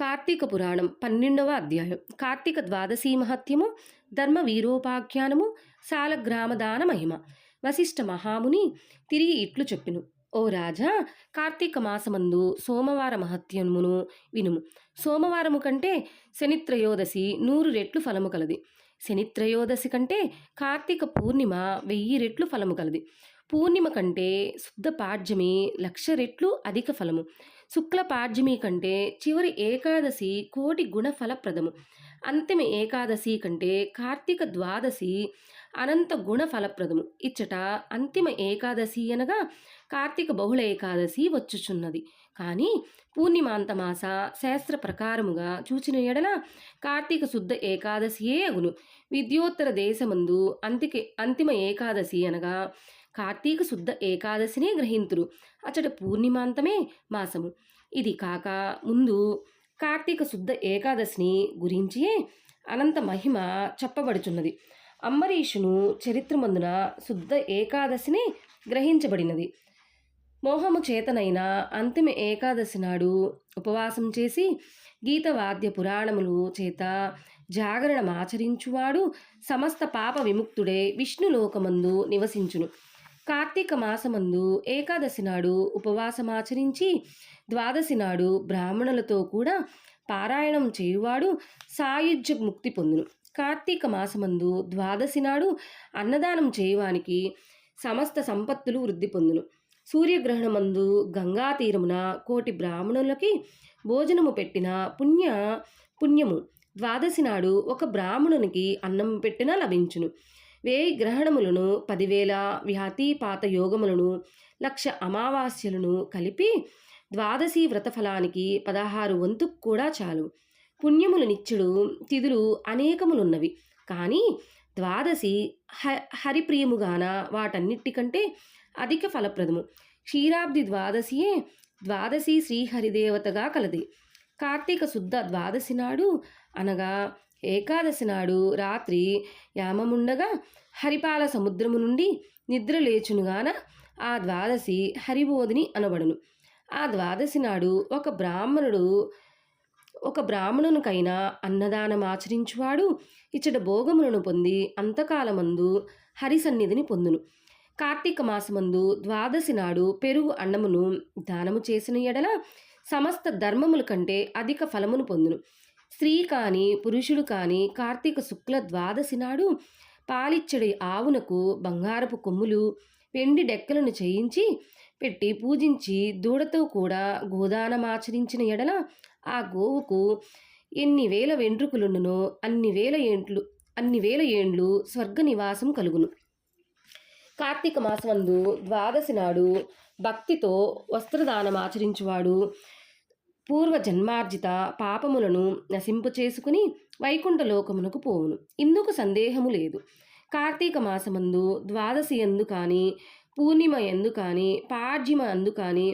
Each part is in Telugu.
కార్తీక పురాణం పన్నెండవ అధ్యాయం. కార్తీక ద్వాదశీ మహత్యము ధర్మ వీరోపాఖ్యానము సాలగ్రామదాన మహిమ. వశిష్ఠ మహాముని తిరిగి ఇట్లు చెప్పిను. ఓ రాజా కార్తీక మాసమందు సోమవార మహత్యమును వినుము. సోమవారము కంటే శనిత్రయోదశి నూరు రెట్లు ఫలము కలది. శనిత్రయోదశి కంటే కార్తీక పూర్ణిమ వెయ్యి రెట్లు ఫలము కలది. పూర్ణిమ కంటే శుద్ధ పాడ్యమి లక్ష రెట్లు అధిక ఫలము. శుక్లపాడ్యమి కంటే చివరి ఏకాదశి కోటి గుణ ఫలప్రదము అంతిమ ఏకాదశి కంటే కార్తీక ద్వాదశి అనంత గుణ ఫలప్రదము ఇచ్చట అంతిమ ఏకాదశి అనగా కార్తీక బహుళ ఏకాదశి వచ్చుచున్నది. కానీ పూర్ణిమాంతమాస శాస్త్ర ప్రకారముగా చూచిన ఎడల కార్తీక శుద్ధ ఏకాదశియే అగును. విద్యోత్తర దేశమందు అంతిక అంతిమ ఏకాదశి అనగా కార్తీక శుద్ధ ఏకాదశినే గ్రహింతురు. అచ్చట పూర్ణిమాంతమే మాసము. ఇది కాక ముందు కార్తీక శుద్ధ ఏకాదశిని గురించియే అనంత మహిమ చెప్పబడుచున్నది. అంబరీషును చరిత్రమందున శుద్ధ ఏకాదశిని గ్రహించబడినది. మోహము చేతనైన అంతిమ ఏకాదశి నాడు ఉపవాసం చేసి గీతవాద్య పురాణములు చేత జాగరణమాచరించువాడు సమస్త పాప విముక్తుడే విష్ణులోకమందు నివసించును. కార్తీక మాసమందు ఏకాదశి నాడు ఉపవాసమాచరించి ద్వాదశి నాడు బ్రాహ్మణులతో కూడా పారాయణం చేయువాడు సాయుధ్య ముక్తి పొందును. కార్తీక మాసమందు ద్వాదశి నాడు అన్నదానం చేయవానికి సమస్త సంపత్తులు వృద్ధి పొందును. సూర్యగ్రహణమందు గంగా తీరమున కోటి బ్రాహ్మణులకి భోజనము పెట్టిన పుణ్య పుణ్యము. ద్వాదశి నాడు ఒక బ్రాహ్మణునికి అన్నం పెట్టినా లభించును. వేయి గ్రహణములను పదివేల విహాతీపాత యోగములను లక్ష అమావాస్యలను కలిపి ద్వాదశి వ్రతఫలానికి పదహారు వంతు కూడా చాలు. పుణ్యములు నిత్యుడు తిథులు అనేకములున్నవి. కానీ ద్వాదశి హ హరిప్రియముగాన వాటన్నిటికంటే అధిక ఫలప్రదము. క్షీరాబ్ది ద్వాదశియే ద్వాదశి శ్రీహరిదేవతగా కలది. కార్తీక శుద్ధ ద్వాదశి నాడు అనగా ఏకాదశి నాడు రాత్రి యామముండగా హరిపాల సముద్రము నుండి నిద్ర లేచునుగాన ఆ ద్వాదశి హరిబోధిని అనబడును. ఆ ద్వాదశి నాడు ఒక బ్రాహ్మణుడు ఒక బ్రాహ్మణునికైనా అన్నదానం ఆచరించువాడు ఇచ్చట భోగములను పొంది అంతకాలమందు హరి సన్నిధిని పొందును. కార్తీక మాసమందు ద్వాదశి నాడు పెరుగు అన్నమును దానము చేసిన ఎడల సమస్త ధర్మముల కంటే అధిక ఫలమును పొందును. స్త్రీ కాని పురుషుడు కాని కార్తీక శుక్ల ద్వాదశి నాడు పాలిచ్చడి ఆవునకు బంగారపు కొమ్ములు వెండి డెక్కలను చేయించి పెట్టి పూజించి దూడతో కూడా గోదానమాచరించిన ఎడల ఆ గోవుకు ఎన్ని వేల వెంట్రుకలుండునో అన్ని వేల ఏండ్లు అన్ని వేల ఏండ్లు స్వర్గ నివాసం కలుగును. కార్తీక మాసమందు ద్వాదశి నాడు భక్తితో వస్త్రదానం ఆచరించువాడు పూర్వ జన్మార్జిత పాపములను నశింపు చేసుకుని వైకుంఠ లోకమునకు పోవును. ఇందుకు సందేహము లేదు. కార్తీక మాసమందు ద్వాదశి ఎందు కానీ పూర్ణిమ ఎందు కానీ పాడ్యమ అందు కానీ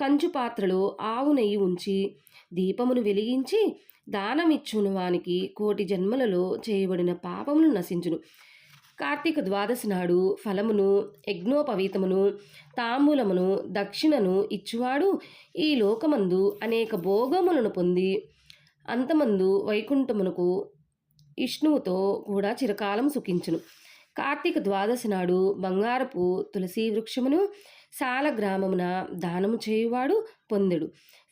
కంచు పాత్రలో ఆవు నెయ్యి ఉంచి దీపమును వెలిగించి దానమిచ్చును వానికి కోటి జన్మలలో చేయబడిన పాపమును నశించును. కార్తీక ద్వాదశి నాడు ఫలమును యజ్ఞోపవీతమును తాంబూలమును దక్షిణను ఇచ్చువాడు ఈ లోకమందు అనేక భోగములను పొంది అంతమందు వైకుంఠమునకు విష్ణువుతో కూడా చిరకాలం సుఖించును. కార్తీక ద్వాదశి నాడు బంగారపు తులసి వృక్షమును సాల గ్రామమున దానము చేయువాడు పొందెడు.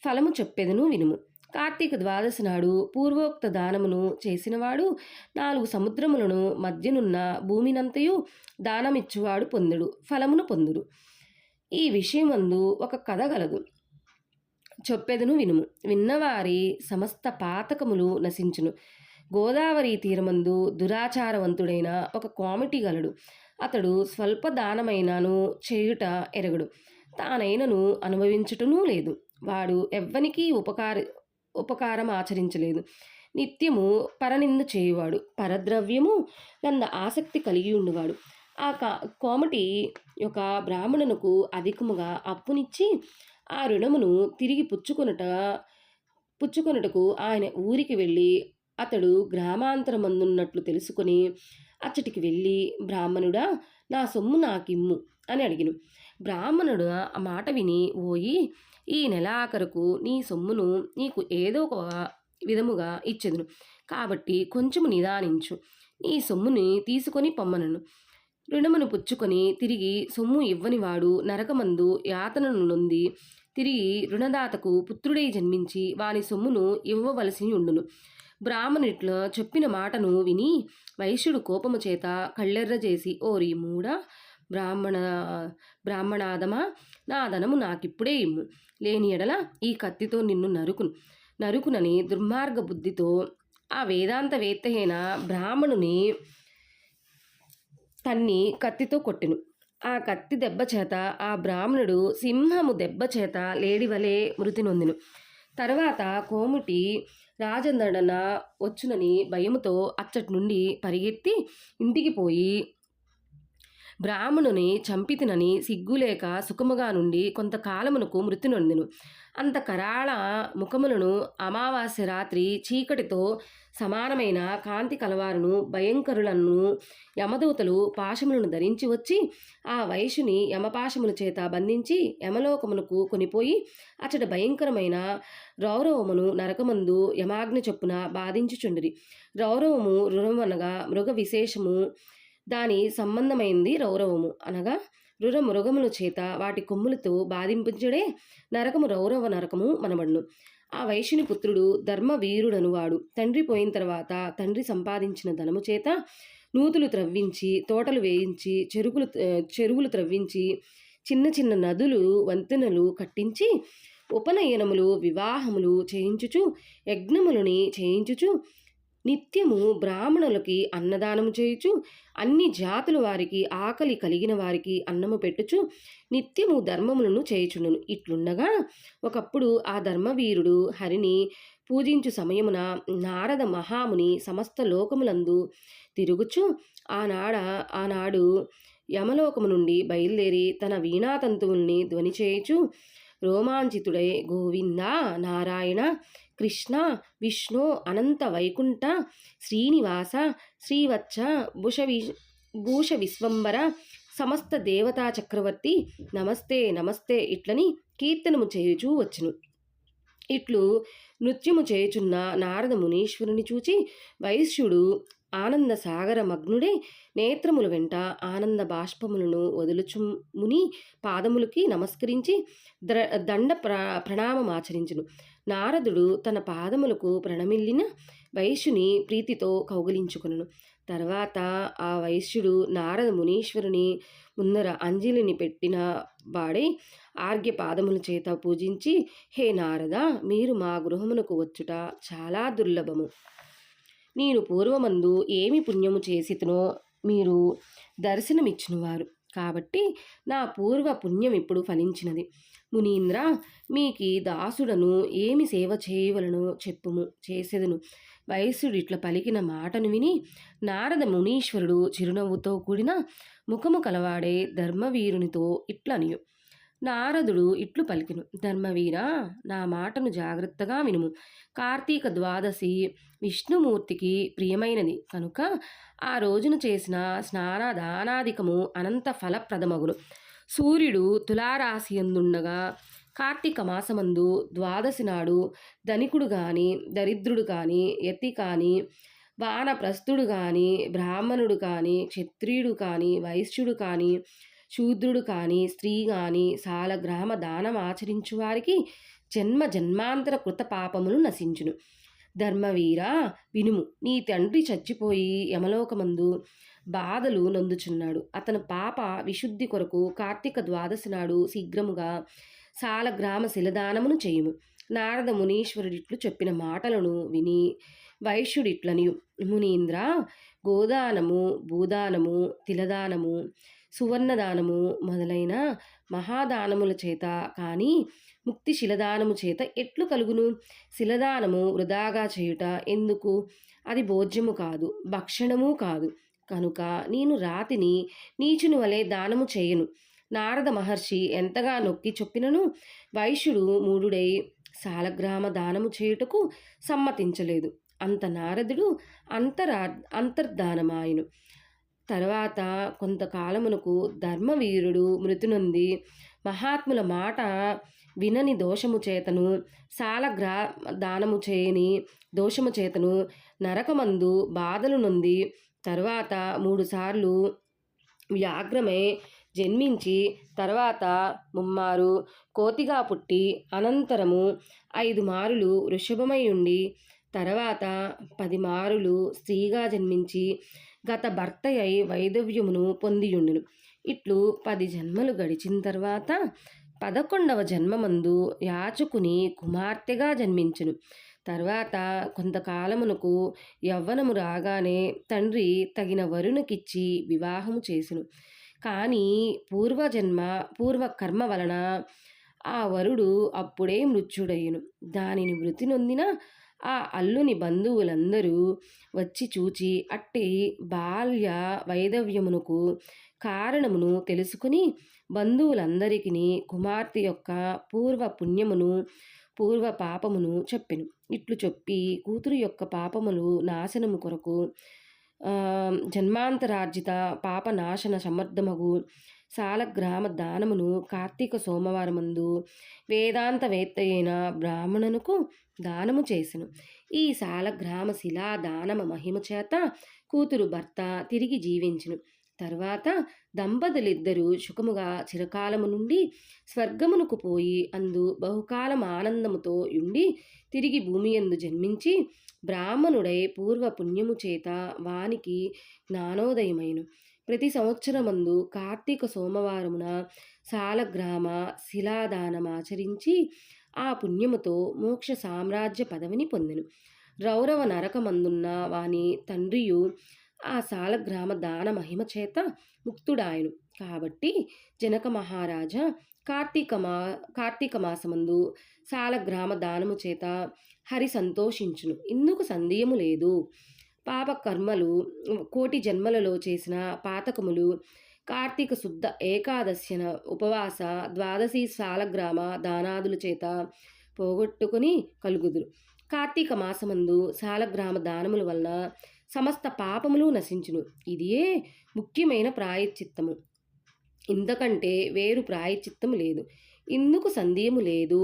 ఫలము చెప్పెదను వినుము. కార్తీక ద్వాదశి నాడు పూర్వోక్త దానమును చేసినవాడు నాలుగు సముద్రములను మధ్యనున్న భూమినంతయు దానమిచ్చువాడు పొందుడు ఫలమును పొందుడు ఈ విషయమందు ఒక కథ గలదు. చొప్పెదను వినుము. విన్నవారి సమస్త పాతకములు నశించును. గోదావరి తీరమందు దురాచారవంతుడైన ఒక కామిటీ గలడు. అతడు స్వల్ప దానమైనను చేయుట ఎరగడు. తానైనను అనుభవించుటనూ లేదు. వాడు ఎవ్వనికి ఉపకార ఉపకారం ఆచరించలేదు. నిత్యము పరనింద చేయువాడు పరద్రవ్యము నంద ఆసక్తి కలిగి ఉండేవాడు. ఆ కా కోమటి యొక్క బ్రాహ్మణునకు అధికముగా అప్పునిచ్చి ఆ రుణమును తిరిగి పుచ్చుకొనుట పుచ్చుకొనుటకు ఆయన ఊరికి వెళ్ళి అతడు గ్రామాంతరమందున్నట్లు తెలుసుకొని అచ్చటికి వెళ్ళి బ్రాహ్మణుడా నా సొమ్ము నాకిమ్ము అని అడిగిను. బ్రాహ్మణుడు ఆ మాట విని ఓయి ఈ నెలాఖరుకు నీ సొమ్మును నీకు ఏదో ఒక విధముగా ఇచ్చేదును. కాబట్టి కొంచెము నిదానించు. నీ సొమ్ముని తీసుకొని పొమ్మనను. రుణమును పుచ్చుకొని తిరిగి సొమ్ము ఇవ్వనివాడు నరకమందు యాతనను నొంది తిరిగి రుణదాతకు పుత్రుడై జన్మించి వాని సొమ్మును ఇవ్వవలసి ఉండును. బ్రాహ్మణుట్ల చెప్పిన మాటను విని వైశ్యుడు కోపము చేత కళ్ళెర్ర చేసి ఓరి మూడ బ్రాహ్మణ బ్రాహ్మణాదమా? నా ధనము నాకిప్పుడే ఇమ్ము. లేని ఎడల ఈ కత్తితో నిన్ను నరుకును. నరుకునని దుర్మార్గ బుద్ధితో ఆ వేదాంత వేత్తహైన బ్రాహ్మణుని తన్ని కత్తితో కొట్టెను. ఆ కత్తి దెబ్బ చేత ఆ బ్రాహ్మణుడు సింహము దెబ్బ చేత లేడివలే మృతి నొందిను. తర్వాత కోముటి రాజందడన వచ్చునని భయముతో అచ్చటి నుండి పరిగెత్తి ఇంటికి పోయి బ్రాహ్మణుని చంపితినని సిగ్గులేక సుఖముగా నుండి కొంతకాలమునకు మృతి నొందెను. అంత కరాళ ముఖములను అమావాస్య రాత్రి చీకటితో సమానమైన కాంతి కలవారును భయంకరులను యమదూతలు పాశములను ధరించి వచ్చి ఆ వయసుని యమపాశముల చేత బంధించి యమలోకమునకు కొనిపోయి అచ్చట భయంకరమైన రౌరవమును నరకమందు యమాగ్ని చొప్పున బాధించుచుండిరి. రౌరవము రుణమనగా మృగ విశేషము దాని సంబంధమైంది రౌరవము. అనగా రుర మృగముల చేత వాటి కొమ్ములతో బాధింపించడే నరకము రౌరవ నరకము మనబడును. ఆ వైశ్యుని పుత్రుడు ధర్మవీరుడను వాడు తండ్రి పోయిన తర్వాత తండ్రి సంపాదించిన ధనము చేత నూతులు త్రవ్వించి తోటలు వేయించి చెరుకులు చెరువులు త్రవ్వించి చిన్న చిన్న నదులు వంతెనలు కట్టించి ఉపనయనములు వివాహములు చేయించుచు యజ్ఞములని చేయించుచు నిత్యము బ్రాహ్మణులకి అన్నదానము చేయుచు అన్ని జాతుల వారికి ఆకలి కలిగిన వారికి అన్నము పెట్టుచు నిత్యము ధర్మములను చేయుచుండును. ఇట్లుండగా ఒకప్పుడు ఆ ధర్మవీరుడు హరిని పూజించు సమయమున నారద మహాముని సమస్త లోకములందు తిరుగుచు ఆనాడ ఆనాడు యమలోకము నుండి బయలుదేరి తన వీణాతంతువుల్ని ధ్వని చేయుచు రోమాంచితుడై గోవింద నారాయణ కృష్ణ విష్ణు అనంత వైకుంఠ శ్రీనివాస శ్రీవత్స భుష భూష విశ్వంబర సమస్త దేవతా చక్రవర్తి నమస్తే నమస్తే ఇట్లని కీర్తనము చేయుచూ వచ్చును. ఇట్లు నృత్యము చేయుచున్న నారద మునీశ్వరుని చూచి వైశ్యుడు ఆనంద సాగర మగ్నుడే నేత్రములు వెంట ఆనంద బాష్పములను వదులుచు ముని పాదములకి నమస్కరించి ద్ర దండ ప్ర ప్రణామమాచరించును నారదుడు తన పాదములకు ప్రణమిల్లిన వైశ్యుని ప్రీతితో కౌగిలించుకును తర్వాత ఆ వైశ్యుడు నారద మునీశ్వరుని ముందర అంజలిని పెట్టిన వాడే ఆర్గ్య పాదముల చేత పూజించి హే నారద మీరు మా గృహమునకు వచ్చుట చాలా దుర్లభము. నేను పూర్వమందు ఏమి పుణ్యము చేసినో మీరు దర్శనమిచ్చినవారు. కాబట్టి నా పూర్వ పుణ్యం ఇప్పుడు ఫలించినది. మునీంద్ర మీకి దాసుడను ఏమి సేవ చేయవలనో చెప్పుము చేసేదను. వయస్సుడు ఇట్లా పలికిన మాటను విని నారద మునీశ్వరుడు చిరునవ్వుతో కూడిన ముఖము కలవాడే ధర్మవీరునితో ఇట్లనియు. నారదుడు ఇట్లు పలికిను ధర్మవీర నా మాటను జాగ్రత్తగా వినుము. కార్తీక ద్వాదశి విష్ణుమూర్తికి ప్రియమైనది. కనుక ఆ రోజున చేసిన స్నానదానాధికము అనంత ఫలప్రదమగును. సూర్యుడు తులారాశియందుండగా కార్తీక మాసమందు ద్వాదశి నాడు ధనికుడు కానీ దరిద్రుడు కానీ యతి కానీ వానప్రస్థుడు కానీ బ్రాహ్మణుడు కానీ క్షత్రియుడు కానీ వైశ్యుడు కానీ శూద్రుడు కానీ స్త్రీ కానీ సాలగ్రామ దానం ఆచరించు వారికి జన్మ జన్మాంతర కృత పాపములు నశించును. ధర్మవీర వినుము. నీ తండ్రి చచ్చిపోయి యమలోకమందు బాధలు నందుచున్నాడు. అతని పాప విశుద్ధి కొరకు కార్తీక ద్వాదశి నాడు శీఘ్రముగా సాలగ్రామ శిలదానమును చేయుము. నారద మునీశ్వరుడిట్లు చెప్పిన మాటలను విని వైశ్యుడిట్లనియు మునీంద్ర గోదానము భూదానము తిలదానము సువర్ణదానము మొదలైన మహాదానముల చేత కానీ ముక్తి శిలదానము చేత ఎట్లు కలుగును? శిలదానము వృధాగా చేయుట ఎందుకు? అది భోజ్యము కాదు భక్షణము కాదు. కనుక నేను రాతిని నీచుని వలె దానము చేయను. నారద మహర్షి ఎంతగా నొక్కి చొప్పినను? వైశ్యుడు మూడుడై సాలగ్రామ దానము చేయుటకు సమ్మతించలేదు. అంత నారదుడు అంతరా అంతర్ధానమాయను. తర్వాత కొంతకాలమునకు ధర్మవీరుడు మృతునుంది. మహాత్ముల మాట వినని దోషము చేతను సాలగ్రా దానము చేయని దోషము చేతను నరకమందు బాధలు నుండి తర్వాత మూడుసార్లు వ్యాగ్రమే జన్మించి తర్వాత ముమ్మారు కోతిగా పుట్టి అనంతరము ఐదు మారులు వృషభమై ఉండి తర్వాత పది మారులు స్త్రీగా జన్మించి గత భర్త అయి వైదవ్యమును పొందియుండును. ఇట్లు పది జన్మలు గడిచిన తర్వాత పదకొండవ జన్మమందు యాచకుని కుమార్తెగా జన్మించును. తర్వాత కొంతకాలమునకు యవ్వనము రాగానే తండ్రి తగిన వరుణకిచ్చి వివాహము చేసును. కానీ పూర్వజన్మ పూర్వకర్మ వలన ఆ వరుడు అప్పుడే మృత్యుడయ్యును. దానిని మృతి నొందిన ఆ అల్లుని బంధువులందరూ వచ్చి చూచి అట్టి బాల్య వైదవ్యమునకు కారణమును తెలుసుకుని బంధువులందరికీ కుమార్తె యొక్క పూర్వ పుణ్యమును పూర్వ పాపమును చెప్పెను. ఇట్లు చెప్పి కూతురు యొక్క పాపములు నాశనము కొరకు జన్మాంతరార్జిత పాప నాశన సమర్థమగు సాలగ్రామ దానమును కార్తీక సోమవారమందు వేదాంతవేత్త అయిన బ్రాహ్మణునకు దానము చేసెను. ఈ సాలగ్రామ శిలా దానమ మహిమ చేత కూతురు భర్త తిరిగి జీవించును. తర్వాత దంపతులిద్దరూ సుఖముగా చిరకాలము నుండి స్వర్గమునకు పోయి అందు బహుకాలం ఆనందముతో ఉండి తిరిగి భూమి అందు జన్మించి బ్రాహ్మణుడై పూర్వ పుణ్యము చేత వానికి జ్ఞానోదయమైను. ప్రతి సంవత్సరమందు కార్తీక సోమవారమున సాలగ్రామ శిలాదానం ఆచరించి ఆ పుణ్యముతో మోక్ష సామ్రాజ్య పదవిని పొందెను. రౌరవ నరకమందున్న వాని తండ్రియు ఆ సాలగ్రామ దాన మహిమ చేత ముక్తుడాయను. కాబట్టి జనక మహారాజా కార్తీక మా కార్తీక మాసమందు సాలగ్రామ దానము చేత హరి సంతోషించును. ఇందుకు సందేహము లేదు. పాప కర్మలు కోటి జన్మలలో చేసిన పాతకములు కార్తీక శుద్ధ ఏకాదశ్యన ఉపవాస ద్వాదశి సాలగ్రామ దానాదుల చేత పోగొట్టుకుని కలుగుదురు. కార్తీక మాసమందు సాలగ్రామ దానముల వలన సమస్త పాపములు నశించును. ఇదియే ముఖ్యమైన ప్రాయశ్చిత్తము. ఇంతకంటే వేరు ప్రాయశ్చిత్తము లేదు. ఇందుకు సందేహము లేదు.